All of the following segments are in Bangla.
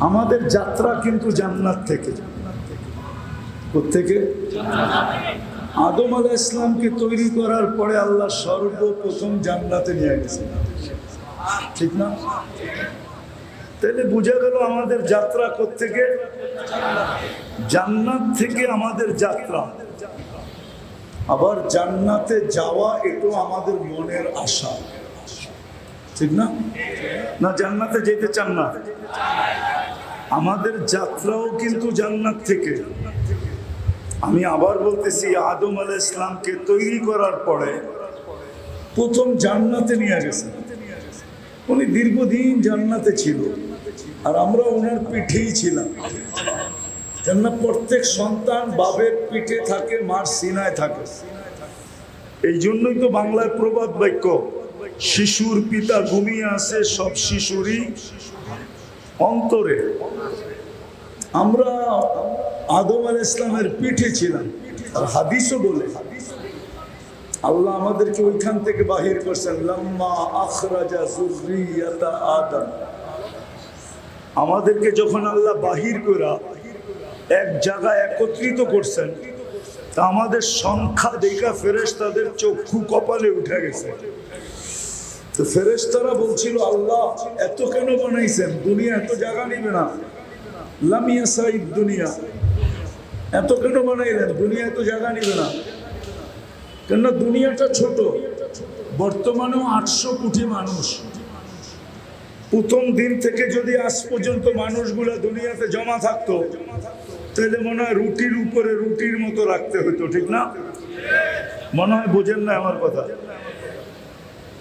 আমাদের যাত্রা কিন্তু জান্নাত থেকে। থেকে আদম আলাহ ইসলামকে তৈরি করার পরে আল্লাহ সর্বপ্রথম জান্নাতে নিয়ে গেছে ঠিক না? তাহলে বোঝা গেল আমাদের যাত্রা থেকে জান্নাত থেকে আমাদের যাত্রা। আবার জান্নাতে যাওয়া এটাও আমাদের মনের আশা। ঠিক না? না, জান্নাতে যেতে চান না। আমাদের যাত্রাও কিন্তু জান্নাত থেকে। আমি আবার বলতেছি, আদম আল ইসলামকে তৈরি করার পরে প্রথম জান্নাতে নিয়ে গেছে। উনি দীর্ঘদিন জান্নাতে ছিল, আর আমরা ওনার পিঠেই ছিলাম। কেননা প্রত্যেক সন্তান বাবের পিঠে থাকে, মার সিনায় থাকে। এই জন্যই তো বাংলায় প্রবাদ বাক্য শিশুর পিতা ঘুমিয়ে আসে সব শিশুরই অন্তরে। আমরা আদম আল ইসলামের পিঠে ছিলাম, আর হাদিসও বলে, আল্লাহ আমাদেরকে ওইখান থেকে বাহির করছেন, লম্মা আখরাজা জুররিয়াতা আদম। আমাদেরকে যখন আল্লাহ বাহির করা এক জায়গায় একত্রিত করছেন, তা আমাদের সংখ্যা দেখা ফেরেস তাদের চক্ষু কপালে উঠে গেছে। তো ফেরেশতারা বলছিল, আল্লাহ, এত কেন বানাইছেন? দুনিয়া এত জায়গা নিবে না। লামিয়া সাইদ দুনিয়া। এত কেন বানাইলেন? দুনিয়া এত জায়গা নিবে না। কেননা দুনিয়াটা ছোট, বর্তমানেও আটশো কোটি মানুষ। প্রথম দিন থেকে যদি আজ পর্যন্ত মানুষগুলো দুনিয়াতে জমা থাকতো, তাহলে মনে হয় রুটির উপরে রুটির মতো রাখতে হতো ঠিক না? মনে হয় বোঝেন না আমার কথা।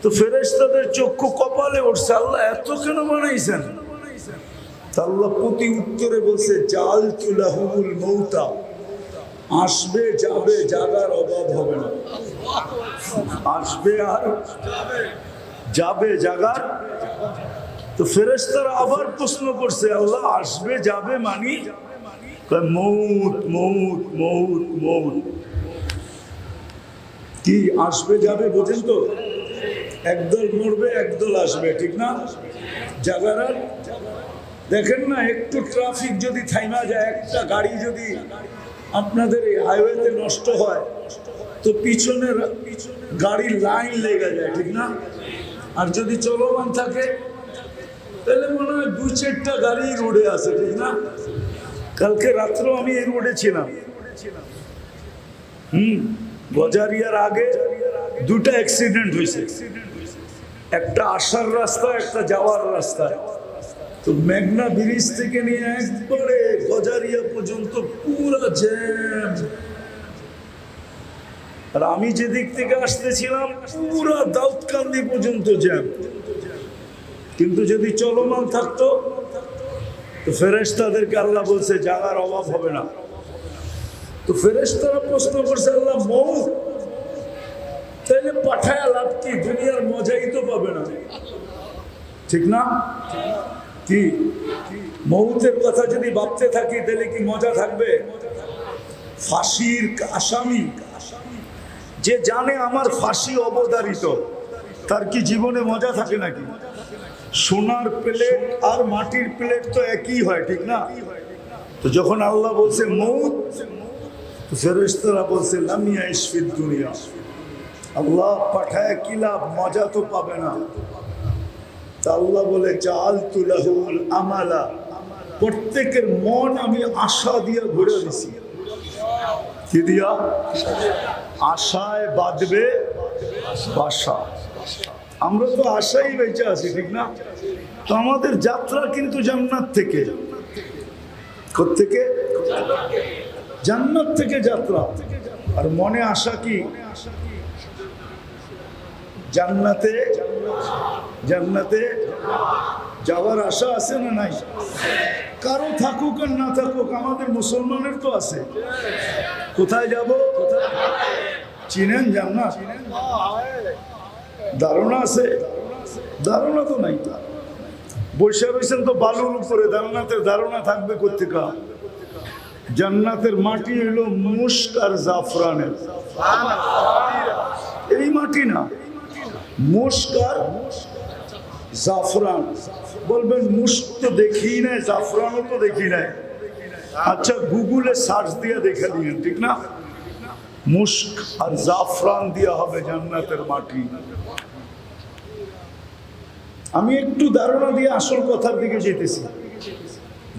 তো ফেরেশতাদের চক্ষু কপালে উঠছে, আল্লাহ এত কেন বানাইছেন? আল্লাহ প্রতি উত্তরে বলছে জাল তুলাহুল মৌতা। আসবে, যাবে, জাগার অভাব হবে না। আসবে আর যাবে, জাগার? তো ফেরেশতারা আবার প্রশ্ন করছে, আল্লাহ, আসবে, যাবে মানি? মৌত মৌত মৌত মৌত। কি, আসবে, যাবে, বোঝেন তো? একদল মরবে, একদল আসবে, ঠিক না? জাগার, দেখেন না, একটু ট্রাফিক যদি থাইমা যায়, একটা গাড়ি যদি আপনাদের এই হাইওয়েতে নষ্ট হয়, তো পিছনের গাড়ির লাইন লেগে যায়, ঠিক না? আর যদি চলমান থাকে, তাহলে মনে হয় দু চারটা গাড়ি রোডে আছে, ঠিক না? কালকে রাত্রেও আমি এই রোডে ছিলাম। হুম, গজারিয়ার আগে দুটা অ্যাক্সিডেন্ট হয়েছে। একটা আসার রাস্তা, একটা যাওয়ার রাস্তা। তো মেঘনা ব্রিজ থেকে নিয়ে একবারে গজারিয়া পর্যন্ত পুরো জ্যাম আর আমি যেদিক থেকে আসতেছিলাম, পুরো দাউদকান্দি পর্যন্ত জ্যাম কিন্তু যদি চলমান থাকতো, তো ফেরেশতাদেরকে আল্লাহ বলছে জাগার অভাব হবে না। তো ফেরেশতারা প্রশ্ন করছে, আল্লাহ, মৌ পাঠায় লাভ কি? দুনিয়ার মজাই তো পাবে না। ঠিক না? কি? মৌতের কথা যদি ভাবতে থাকি, তাহলে কি মজা থাকবে? ফাঁসির আসামি। যে জানে আমার ফাঁসি অবদারিত তার কি জীবনে মজা থাকে নাকি? সোনার প্লেট আর মাটির প্লেট তো একই হয়, ঠিক না? তো যখন আল্লাহ বলছে, মৌত তো ফেরেশতারা বলছে, লামিয়া ইসফিদ দুনিয়া। আল্লাহ পাঠায় কি লাভ? মজা তো পাবে না। তা আল্লাহ বলে জাল তুলাহুল আমালা। প্রত্যেকের মন আমি আশা দিয়ে ভরে দিছি। কি দিয়া? আশায় বাঁধবে বাসা। আমরা তো আশাই বেঁচে আছি, ঠিক না? তো আমাদের যাত্রা কিন্তু জান্নাত থেকে। থেকে জান্নাত থেকে যাত্রা। আর মনে আশা কি? জান্নাতে জান্নাতে যাওয়ার আশা আছে না নাই? কারও থাকুক আর না থাকুক, আমাদের মুসলমানের তো আছে। কোথায় যাব? চিনেন জান্নাত ধারণা আছে? ধারণা তো নাই। বৈশা রয়েছেন তো বালুর উপরে, জান্নাতের ধারণা থাকবে করতে কোথেকা জান্নাতের মাটি হইল মুস্ক আর জাফরানের। এই মাটি না। মুস্ক আর জাফরান। বলবেন মুস্ক তো দেখি নাই, জাফরানও তো দেখি নাই। আচ্ছা গুগলে সার্চ দিয়ে দেখে দিন ঠিক না? মুস্ক আর জাফরান দিয়ে হবে জান্নাতের মাটি। আমি একটু ধারণা দিয়ে আসল কথার দিকে যেতেছি।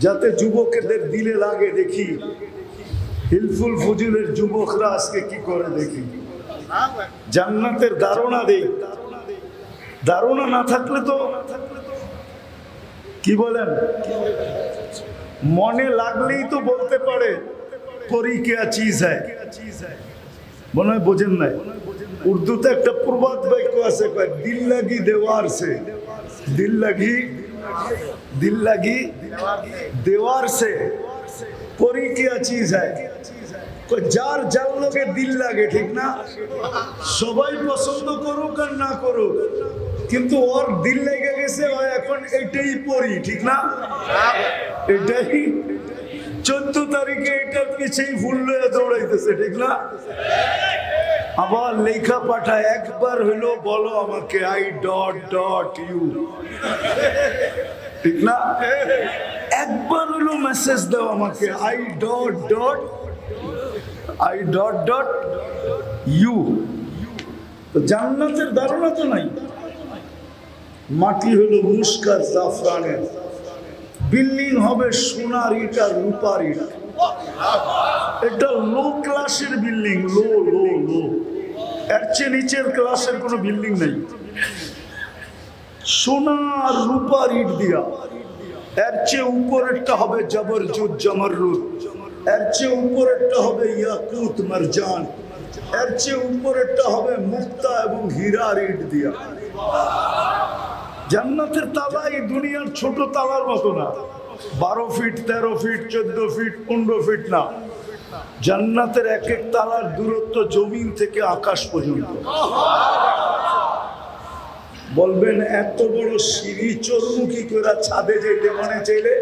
যাতে যুবকদের দিলে লাগে, দেখি। হিলফুল ফজুলের যুবকরা আজকে কি করে দেখি? জান্নাতের ধারণা দেই। ধারণা না থাকলে তো কি বলেন? মনে লাগলেই তো বলতে পারে পরি কেয়া চিজ হ্যায়। মনে হয় বোঝেন নাই? উর্দুতে একটা প্রবাদ বাক্য আছে দিল লাগি দেওয়ার সে। দিল লাগি দিল লাগি দেওয়ার সে। পরি কেয়া চিজ কয়, যার যার লোকে দিল লাগে, ঠিক না? সবাই পছন্দ করুক আর না করুক। কিন্তু ওর দিল লেগে গেছে, ও এখন এটাই পড়ি, ঠিক না? এটাই চোদ্দ তারিখে এটার পিছেই ফুল লয়ে দৌড়াইতেছে, ঠিক না? আবার লেখা পাঠায় একবার হইল বলো আমাকে আই ডট ডট ইউ ঠিক না? একবার হইল মেসেজ দাও আমাকে I dot dot I dot dot you তো জান্নাতের ধারণা তো নাই। মাটি হলো মুস্কার জাফরানের। বিল্ডিং হবে সোনার ইট আর রূপার ইট এটা লো ক্লাসের বিল্ডিং লো লো লো এর চেয়ে নিচের ক্লাসের কোনো বিল্ডিং নেই। সোনার রূপার ইট দিয়া। এর চেয়ে উপরেরটা হবে জবরজুদ জমররুদ এর চেয়ে উপরেরটা হবে ইয়াকুত মারজান। এর চেয়ে উপরেরটা হবে মুক্তা এবং হীরার ইট দিয়া। জান্নাতের তালা এই দুনিয়ার ছোট তালার মতো না। বারো ফিট, তেরো ফিট, চোদ্দ ফিট, পনেরো ফিট না। জান্নাতের এক এক তালার দূরত্ব জমিন থেকে আকাশ পর্যন্ত। বলবেন, এত বড় সিঁড়ি চর্মুখী করে ছাদে যেতে মনে চাইলে?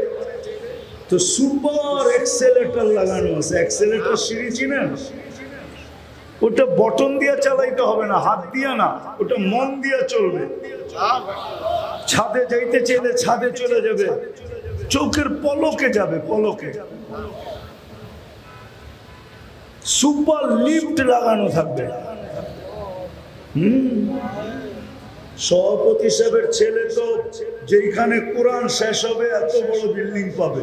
তো সুপার এক্সেলেটর লাগানো আছে। এক্সেলেটর সিঁড়ি চিনেন? ওটা বটন দিয়ে চালাইতে হবে না, হাত দিয়া না, ওটা মন দিয়ে চলবে। ছাদে যাইতে চাইলে ছাদে চলে যাবে। চোখের পলকে যাবে, পলকে। সুপার লিফট লাগানো থাকবে। হুম। সভাপতি সাহেবের ছেলে তো যেখানে কোরআন শেষ হবে, এত বড় বিল্ডিং পাবে।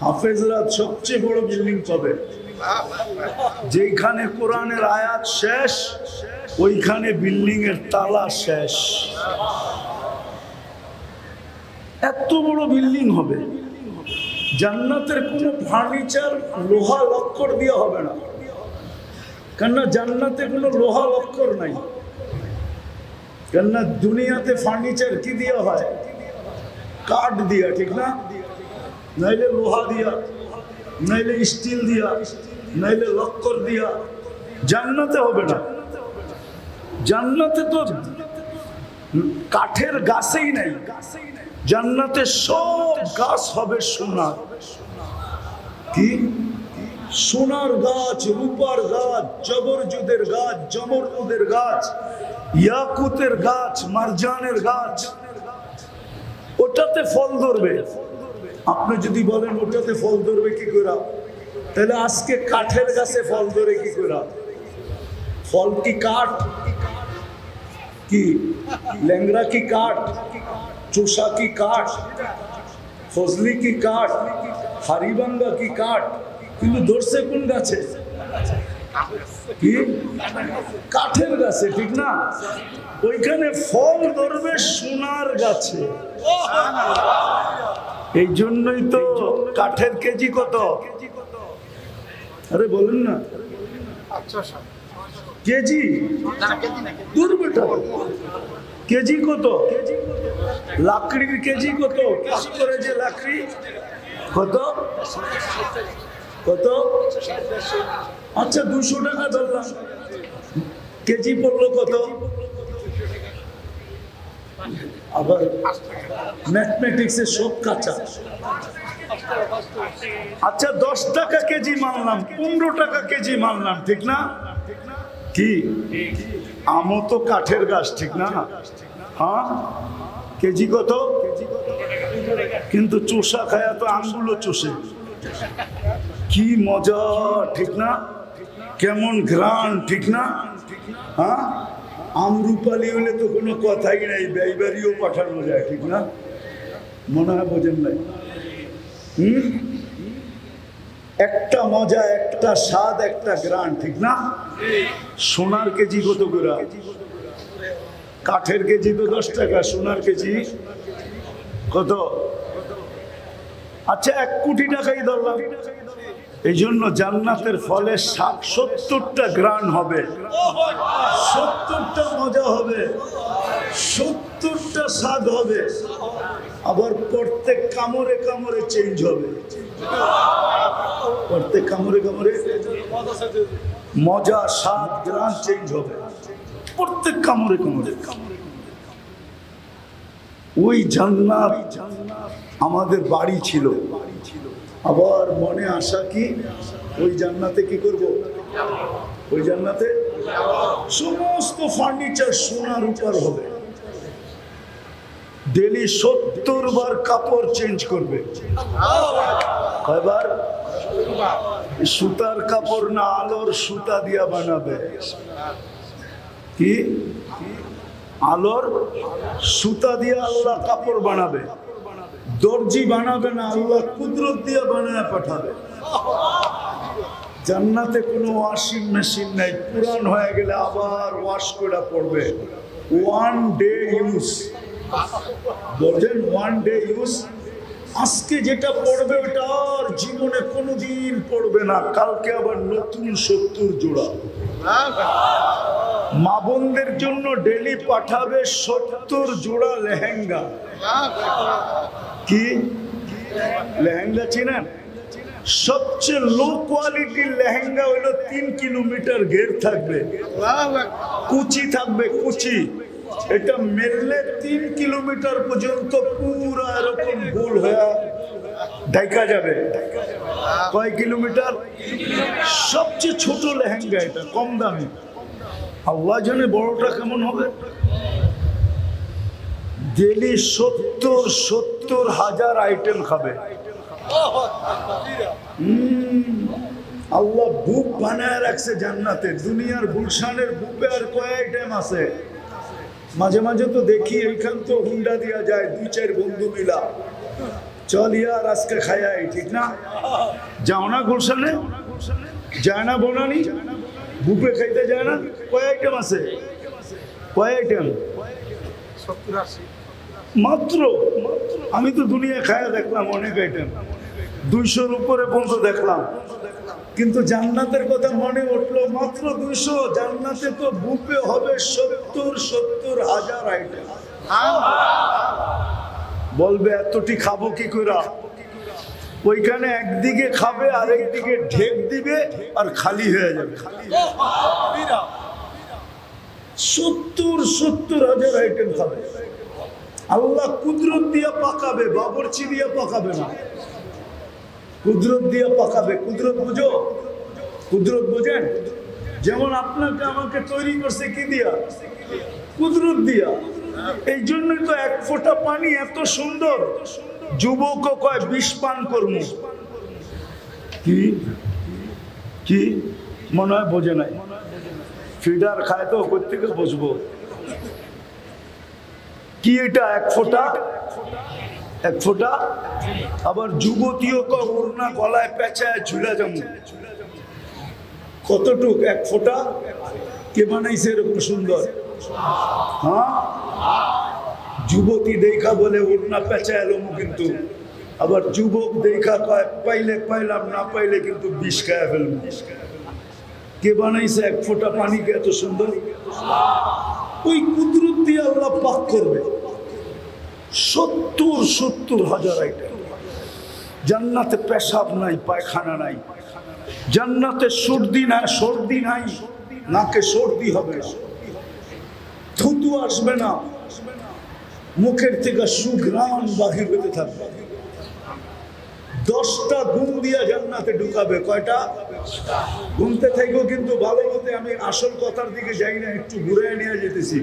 হাফেজরা সবচেয়ে বড় বিল্ডিং পাবে। যেখানে কোরআনের আয়াত শেষ ওইখানে বিল্ডিং এর তালা শেষ। এত বড় বিল্ডিং হবে। জান্নাতের কোনো ফার্নিচার লোহা লক্কর দিয়ে হবে না। কেননা জান্নাতে কোনো লোহা লক্কর নাই। কেননা দুনিয়াতে ফার্নিচার কি দিয়ে হয়? কাঠ দিয়া, ঠিক না? নাইলে লোহা দিয়া, নাইলে স্টিল দিয়া, নাইলে লক্কর দিয়া। জান্নাতে হবে না। জান্নাতে তো কাঠের গাছেই নাই। জান্নাতে সব গাছ হবে সোনার। কি? সোনার গাছ, রূপার গাছ, জবরজুদের গাছ জমরুদের গাছ, ইয়াকুতের গাছ, মারজানের গাছ। ওটাতে ফল ধরবে। আপনি যদি বলেন ওটাতে ফল ধরবে কি করে? তাহলে আজকে কাঠের গাছে ফল ধরে কি করে? ফল কি কাঠ কি ল্যাংরা কি কাঠ চোষা কি কাঠ ফজলি কি কাঠ হারিবাঙ্গা কি কাঠ কিন্তু ধরছে কোন গাছে কাঠের গাছে ঠিক না ওইখানে ফল ধরবে সোনার গাছে। এই জন্যই তো কাঠের কেজি কত? আরে বলুন না। কেজি? দূর বেটা কেজি কত? লাকড়ির কেজি কত? কাজ করে যে লাকড়ি, কত? কত? আচ্ছা দুশো টাকা ধরলাম। কেজি পড়ল কত? আবার ম্যাথমেটিক্সে সব কাঁচা। আচ্ছা দশ টাকা কেজি মানলাম, পনেরো টাকা কেজি মানলাম, ঠিক না? কি? আমও তো কাঠের গাছ, ঠিক না? হ্যাঁ? কেজি কত? কিন্তু চোষা খায়া তো আঙ্গুলো চষে। কি মজা, ঠিক না? কেমন ঘ্রাণ, ঠিক না? হ্যাঁ? আমরুপালি হলে তো কোনো কথাই নাই, ব্যয়বাড়িও পাঠানো যায়, ঠিক না? মনে হয় বোঝেন নাই। হুম? একটা মজা, একটা স্বাদ, একটা গ্রান ঠিক না? সোনার কেজি কত করে? কাঠের কেজি তো দশ টাকা, সোনার কেজি কত? আচ্ছা এক কোটি টাকাই ধরলাম। এই জন্য জান্নাতের ফলে ষাট সত্তরটা গ্রান হবে। সত্তরটা মজা হবে। সত্তরটা স্বাদ হবে। আবার প্রত্যেক কামড়ে কামড়ে চেঞ্জ হবে। প্রত্যেক কামড়ে কামড়ে মজা স্বাদ গ্রান চেঞ্জ হবে। প্রত্যেক কামড়ে কামড়ে। ওই জান্নাত আমাদের বাড়ি ছিল। আবার মনে আশা কি? ওই জান্নাতে কি করব? ওই জান্নাতে সমস্ত ফার্নিচার সোনার উপর হবে। ডেলি সত্তর বার কাপড় চেঞ্জ করবে। কয়বার সুতার কাপড় না আলোর সুতা দিয়া বানাবে। কি? আলোর সুতা দিয়ে আল্লাহ কাপড় বানাবে। দর্জি বানাবে না, আল্লাহ কুদরত দিয়ে বানায় পাঠাবে। জান্নাতে কোনো ওয়াশিং মেশিন নাই, পুরান হয়ে গেলে আবার ওয়াশ করে পড়বে। One day use. বলছেন, ওয়ান ডে ইউজ আজকে যেটা পড়বে ওটা আর জীবনে কোনোদিন পড়বে না। কালকে আবার নতুন সত্তর জোড়া। মা বোনদের জন্য ডেলি পাঠাবে সত্তর জোড়া লেহেঙ্গা। কি? লেহেঙ্গা চিনেন? সবচেয়ে লো কোয়ালিটির লেহেঙ্গা হইল তিন কিলোমিটার ঘের থাকবে। কুচি থাকবে, কুচি। এটা মেরলে তিন কিলোমিটার পর্যন্ত পুরো এরকম গোল হয়ে দেখা যাবে। কয় কিলোমিটার? সবচেয়ে ছোট লেহেঙ্গা এটা, কম দামি। আল্লাহ জানে বড়টা কেমন হবে। ডেলি সত্তর সত্তর হাজার আইটেম খাবে। আল্লাহ বুক বানায় রাখছে জান্নাতে। দুনিয়ার গুলশানের বুকে আর কয় আইটেম আছে? মাঝে মাঝে তো দেখি এইখান তো হুন্ডা দেওয়া যায় দুই চার বন্ধু মিলা। চল ইয়ার, আজকে খায়াই ঠিক না? যাও না গুলশানে? যায় না বনানি? বুপে খাইতে যায় না? কয় আইটেম আছে? কয় আইটেম মাত্র? আমি তো দুনিয়া খায়া দেখলাম অনেক আইটেম দুইশোর উপরে পর্যন্ত দেখলাম। কিন্তু জান্নাতের কথা মনে উঠল, মাত্র দুইশো, জান্নাতে তো বুপে হবে সত্তর সত্তর হাজার আইটেম বলবে, এতটি খাব কি করে ওইখানে একদিকে খাবে আর একদিকে ঢেক দিবে আর খালি হয়ে যাবে। সত্তর সত্তর হাজার আইটেম খাবে। আল্লাহ কুদরত দিয়ে পাকাবে বাবরচি দিয়ে পাকাবে না। কুদরত দিয়ে পাকাবে, কুদরত বুঝো? কুদরত বোঝেন? যেমন আপনাকে আমাকে তৈরি করছে কি দিয়া? কুদরত দিয়া। এই জন্যই তো এক ফোঁটা পানি এত সুন্দর। যুবক কয়, বিষ পান করম কি? কি? মনে হয় বোঝে নাই। ফিডার খায় তো থেকে বসবো কি এটা, এক ফোঁটা? এক ফোঁটা। আবার যুবতীও ক গলায় পেঁচায় ঝুলে যেমন কতটুক এক ফোঁটা? কে বানাইছে এরকম সুন্দর? হ্যাঁ? যুবতী দেখা বলে ওড়না পেঁচা এলো কিন্তু। আবার যুবক দেখা কয়, পাইলে পাইলাম, না পাইলে কিন্তু বিষ খায় ফেলব। কে বানাইছে এক ফোঁটা? পানিকে এত সুন্দর? ওই কুদরত দিয়ে আল্লাহ পাক করবে। সত্তর সত্তর হাজার আইটেম। জান্নাতে পেশাব নাই, পায়খানা নাই। জান্নাতে সর্দি না সর্দি নাই। নাকে সর্দি হবে। থুতু আসবে না। মুখের থেকে সুঘ্রাণ বাহির হতে থাকবে। দশটা গুণ দিয়া জান্নাতে ঢুকাবে। কয়টা? ঘুমতে থেকেও কিন্তু ভালো মতে আমি আসল কথার দিকে যাই না, একটু ঘুরে নিয়ে যেতেছি।